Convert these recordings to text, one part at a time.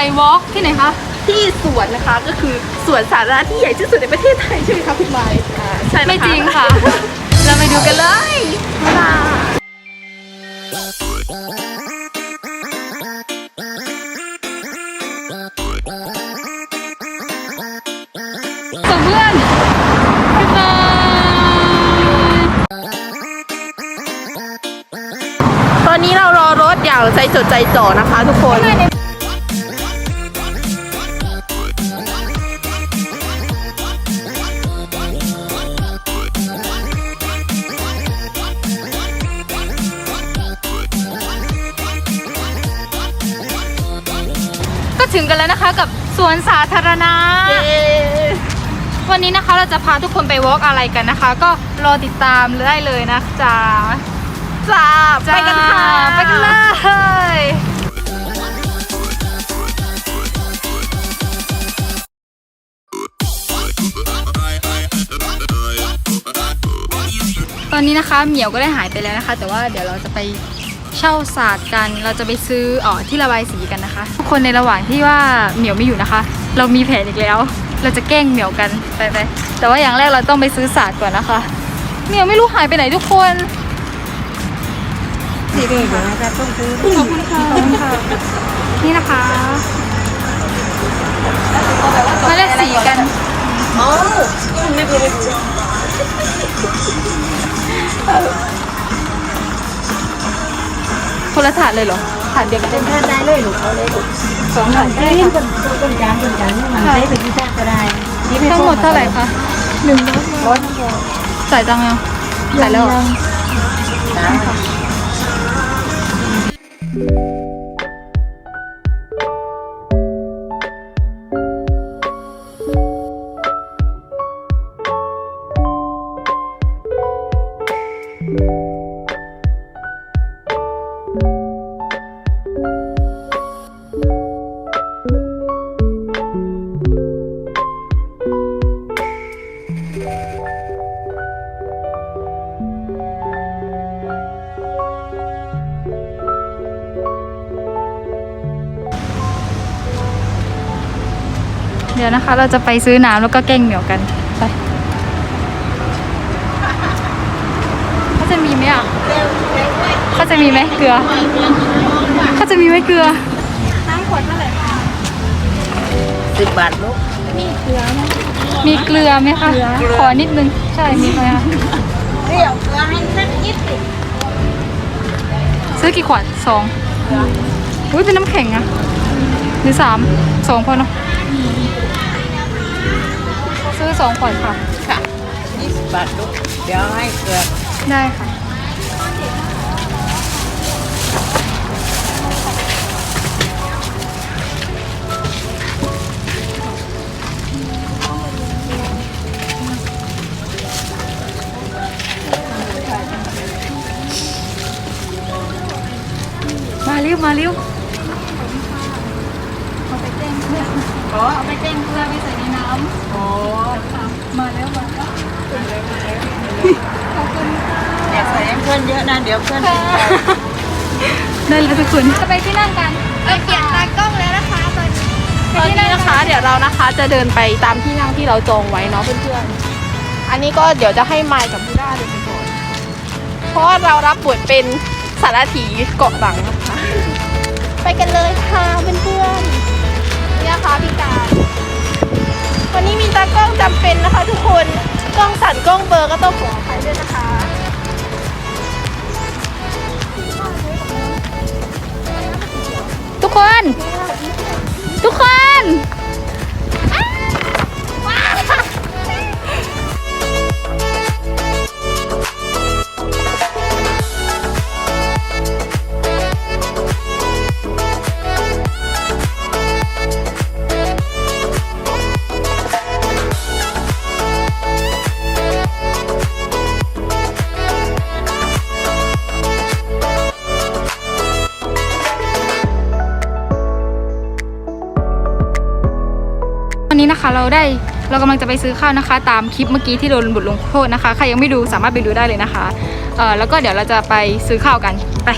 ไปวอล์กที่ไหนคะ ที่สวนนะคะก็คือสวนสาธารณะที่ใหญ่ที่สุดในประเทศไทยใช่ไหมคะคุณไม้อ่าใช่ไหมไม่จริงค่ะ เราไปดูกันเลยบ๊ายบายส่งเพื่อนบ๊ายบายตอนนี้เรารอรถอย่างใจจดใจจ่อนะคะทุกคน นแล้วนะคะกับสวนสาธารณะ วันนี้นะคะเราจะพาทุกคนไปวอล์กอะไรกันนะคะ ก็รอติดตามได้เลยนะจ๊ะจ้าไปกันค่ะ ไปกันเลยตอนนี้นะคะเหมียวก็ได้หายไปแล้วนะคะ แต่ว่าเดี๋ยวเราจะไป เช่าศาสตร์กัน เราจะไปซื้ออ๋อที่ระบายสีกันนะคะ ทุกคนในระหว่างที่ว่าเหมียวไม่อยู่นะคะ เรามีแผนอีกแล้ว เราจะแกล้งเหมียวกันไปไปแต่ว่าอย่างแรกเราต้องไปซื้อศาสตร์ก่อนนะคะ เหมียวไม่รู้หายไปไหนทุกคนนี่เลยเดี๋ยวจะต้องซื้อขอบคุณค่ะนี่นะคะมาเลือกสีกัน คนละถาดเลยเหรอ ถาดเดียวกันได้ไหมถ้าได้เลยหนูเอาเลยลูกสองถาดได้ได้ค่ะ คนคนจานคนจานนี่มันได้เป็นที่จ้างก็ได้นี่ไม่ทั้งหมดเท่าไหร่คะหนึ่งร้อยร้อยทั้งหมดจ่ายตังค์ยังจ่ายแล้วเหรอนะ เดี๋ยวนะคะ เราจะไปซื้อน้ำแล้วก็แกล้งเหมียวกันไปเขาจะมีไหมอะเขาจะมีไหมเกลือเขาจะมีไหมเกลือน้ำขวดเท่าไหร่สิบบาทลูกมีเกลือไหมคะขอนิดนึงใช่มีไหมคะเดี๋ยวเกลือให้สักนิดสิซื้อกี่ขวดสองอุ้ยเป็นน้ำแข็งอะหรือสามสองพอเนาะซื้อ สองขวดค่ะ ค่ะยี่สิบบาทลูกเดี๋ยวให้เกลือได้ค่ะ มาเร็วมาเร็วเอาไปแจ้งเพื่อนขอเอาไปแจ้งเพื่อนไม่ใส่ในน้ำ โอ้ มาแล้วมาแล้วขอบคุณค่ะ อย่าใส่ให้เพื่อนเยอะนะเดี๋ยวเพื่อนกินไปได้เลยทุกคนจะไปที่นั่งกันเราเปลี่ยนตากล้องแล้วนะคะตอนนี้ตอนนี้นะคะ เดี๋ยวเรานะคะจะเดินไปตามที่นั่งที่เราจองไว้เนาะเพื่อนๆ อันนี้ก็เดี๋ยวจะให้ไมค์กับบูด้าเดินไปก่อน เพราะว่าเรารับบทเป็นสารถีเกาะหลังนะคะ ไปกันเลยค่ะเพื่อนๆนี่นะคะพี่การวันนี้มีตากล้องจำเป็นนะคะ ทุกคน กล้องสั่นกล้องเบลอร์ก็ต้องขออภัยด้วยนะคะ คน ทุกคน นี้นะคะเราได้เรากำลังจะไปซื้อข้าวนะคะ ตามคลิปเมื่อกี้ที่โดนบทลงโทษนะคะใครยังไม่ดูสามารถไปดูได้เลยนะคะเออแล้วก็เดี๋ยวเราจะไปซื้อข้าวกันไป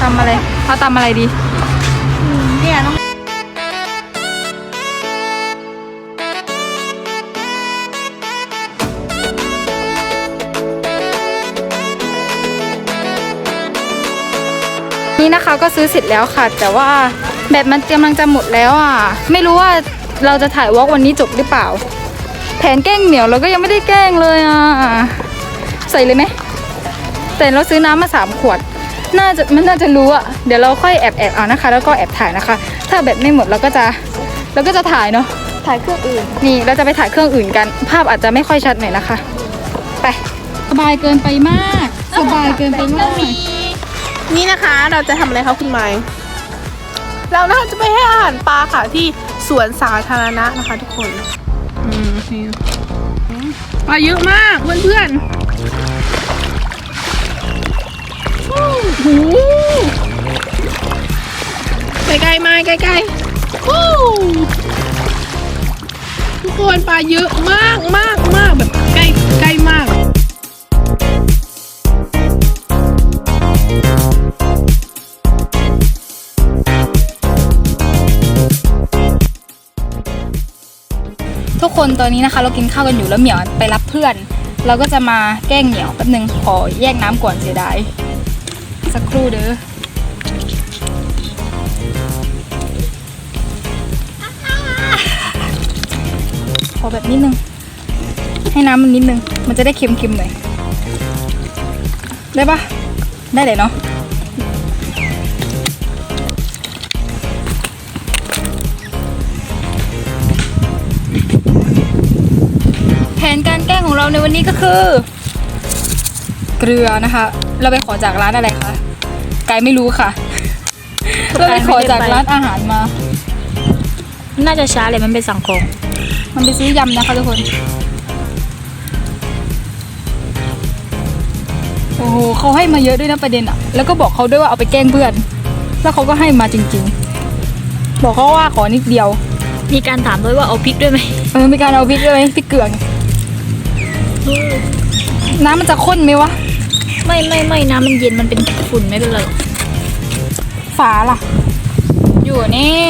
ทำอะไรเขาทำอะไรดี นี่นะคะก็ซื้อเสร็จแล้วค่ะ แต่ว่าแบตมันกำลังจะหมดแล้วอะ ไม่รู้ว่าเราจะถ่ายวอล์กวันนี้จบหรือเปล่า แผนแกล้งเหมียวเราก็ยังไม่ได้แกล้งเลยอะ ใส่เลยไหมแต่เราซื้อน้ำมาสามขวด น่าจะมันน่าจะรู้อะ เดี๋ยวเราค่อยแอบแอบเอานะคะ แล้วก็แอบถ่ายนะคะ ถ้าแบตไม่หมดเราก็จะเราก็จะถ่ายเนาะ ถ่ายเครื่องอื่น นี่เราจะไปถ่ายเครื่องอื่นกัน ภาพอาจจะไม่ค่อยชัดหน่อยนะคะ ไป สบายเกินไปมาก สบายเกินไปมาก นี่นะคะเราจะทำอะไรคะคุณไม้เราน่าจะไปให้อาหารปลาค่ะที่สวนสาธารณะนะคะทุกคนอืมนี่ปลาเยอะมากเพื่อนๆโอ้โหใกล้ๆมาใกล้ๆโอ้ทุกคนปลาเยอะมากมากมากแบบใกล้ใกล้มาก คนตอนนี้นะคะเรากินข้าวกันอยู่แล้วเหมียวไปรับเพื่อน เราก็จะมาแกล้งเหมียวแป๊บนึงขอแยกน้ำก่อนเสียดายสักครู่เด้อขอแบบนิดนึง ให้น้ำมันนิดนึง มันจะได้เค็มๆหน่อย ได้ปะได้เลยเนาะ ในวันนี้ก็คือ เกลือนะคะ เราไปขอจากร้านอะไรคะไกายไม่รู้ค่ะ เราไปขอจากร้านอาหารมา น่าจะช้าเลยมันเป็นสังคมมันไปซื้อยำนะคะทุกคน โอ้โหเขาให้มาเยอะด้วยนะประเด็นอะแล้วก็บอกเขาด้วยว่าเอาไปแกล้งเพื่อน แล้วเขาก็ให้มาจริง ๆ บอกเขาว่าขอนิดเดียว มีการถามด้วยว่าเอาพริกด้วยไหมเออมีการเอาพริกด้วยไหมพริกเกลือไง น้ำมันจะข้นไหมวะ ไม่ไม่ไม่น้ำมันเย็นมันเป็นฝุ่นไม่เป็นไรหรอกฝาล่ะ อยู่นี่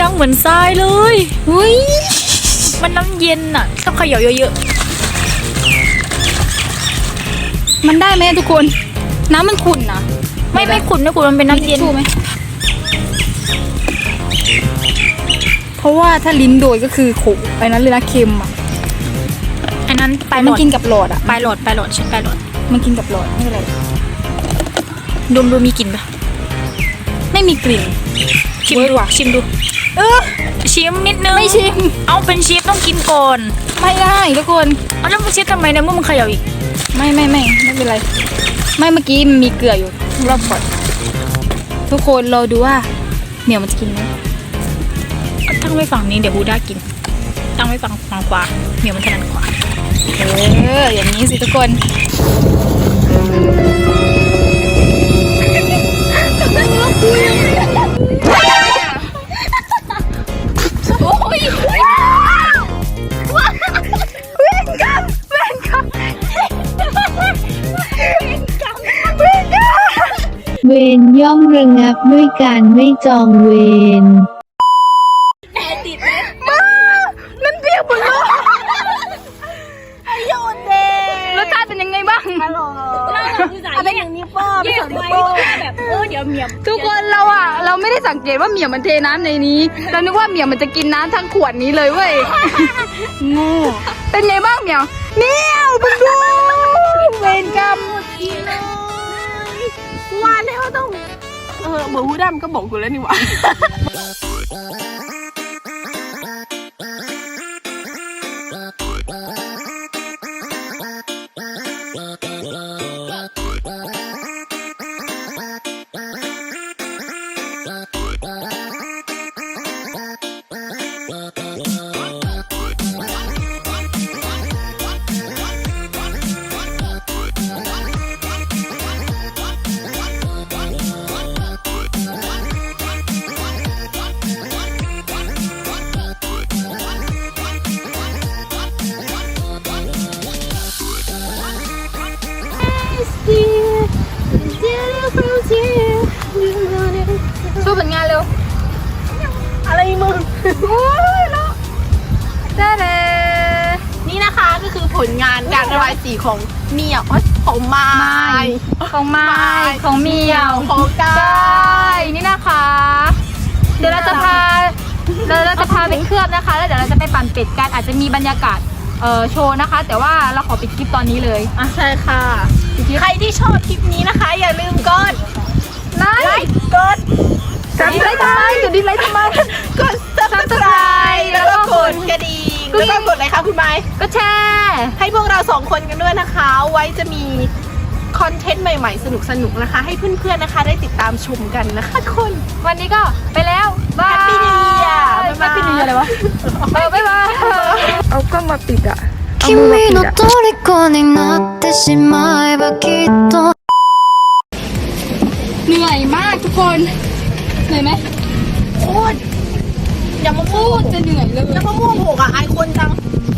ดังเหมือนทรายเลยอุ้ยมันน้ำเย็นอะต้องเขย่าเยอะมันได้ไหมทุกคน น้ำมันขุ่นนะๆไม่ไม่ขุ่นไม่ขุ่นมันเป็นน้ำเย็นถูกไหมเพ ราะว่าถ้าลิ้นโดยก็คือขมไอ้นั้นเลยนะเค็มอะอันนั้นปลายหลมันอดกินกับหลอดอะปลายหลอดปลายหลอดใช่ปลายหลอดมันกินกับหลอดไม่เป็นไรดมดูมีกลิ่นปะไม่มีกลิ่นชิมเว้ยดูว่ะชิมดู เออ ชิมนิดนึงไม่ชิม เอาเป็นชิมต้องกินก่อนไม่ได้ทุกคนเอาแล้วมาชิมทำไมเนี่ยเมื่อมึงเขย่าอีกไม่ไม่ไม่ไม่เป็นไรไม่เมื่อกี้มันมีเกลืออยู่รอบก่อนทุกคนรอดูว่าเหมียวมันจะกินไหมเอา ตั้งไว้ฝั่งนี้เดี๋ยวบูด้ากิน ตั้งไว้ฝั่งฝั่งขวาเหมียวมันถนัดขวาเอออย่างนี้สิทุกคนเวรย่อมระงับด้วยการไม่จองเวร ติเป็นยังไงบ้างอะไรอย่างนี้ป้อไม่สนนี้ป้อแบบเออเดี๋ยวเหมียวทุกคนเราอะเราไม่ได้สังเกตว่าเหมียวมันเทน้ำในนี้ เรานึกว่าเหมียวมันจะกินน้ำทั้งขวดนี้เลยเว้ยโงูเป็นไงบ้างเหมียวเหมียวมึงดูเวรกรรมว่าแล้วต้อง เออเหมือนฮูดามนก็บอกกูแล้วนี่หว่าช่ อะไรมึงได้เลยนี่นะคะก็คือผลงานการระบายสีของเมียอ๋อของไม้ของไม้ของเมียวของกาได้นี่นะคะ เดี๋ยวเราจะพาเดี๋ยวเราจะพาไปเคลือบนะคะ แล้วเดี๋ยวเราจะไปปั่นเป็ดกันอาจจะมีบรรยากาศเอ่อโชว์นะคะ แต่ว่าเราขอปิดคลิปตอนนี้เลยอะใช่ค่ะใครที่ชอบคลิปนี้นะคะ อย่าลืมกดไลไลค์ค์กด จะดีไลค์ทำไมจะดีไลค์ทำไม กด subscribe แล้วก็กดกระดิ่งแล้วก็กดอะไรคะคุณไม้ ก็แชร์ ให้พวกเราสองคนกันด้วยนะคะ ไว้จะมีคอนเทนต์ใหม่ๆ สนุกๆนะคะ ให้เพื่อนๆนะคะ ได้ติดตามชมกันนะคะทุกคน วันนี้ก็ไปแล้วบาย Happy New Year บ๊ายบาย Happy New Year อะไรวะเออบ๊ายบาย เอาก็มาปิดอ่ะ 君の虜になってしまえばきっと เหนื่อยมากทุกคนเห นื่อยไหมโคตรอย่ามาพูดจะเหนื่อยเลยอย่ามาม่วงหกอะไอายคนจัง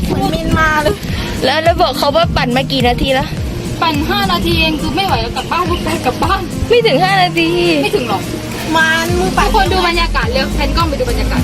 เหมือนมินมาเลยแล้วแล้วบอกเขาว่าปั่นมากี่นาทีแล้วปั่น5นาทีเองคือไม่ไหวแล้วกลับบ้านลูกไปกลับบ้านไม่ถึง5นาที ไม่ถึงหรอกมันมือปัทุดกคนดูบรรยากาศเร็วแพนกล้องไปดูบรรยากาศ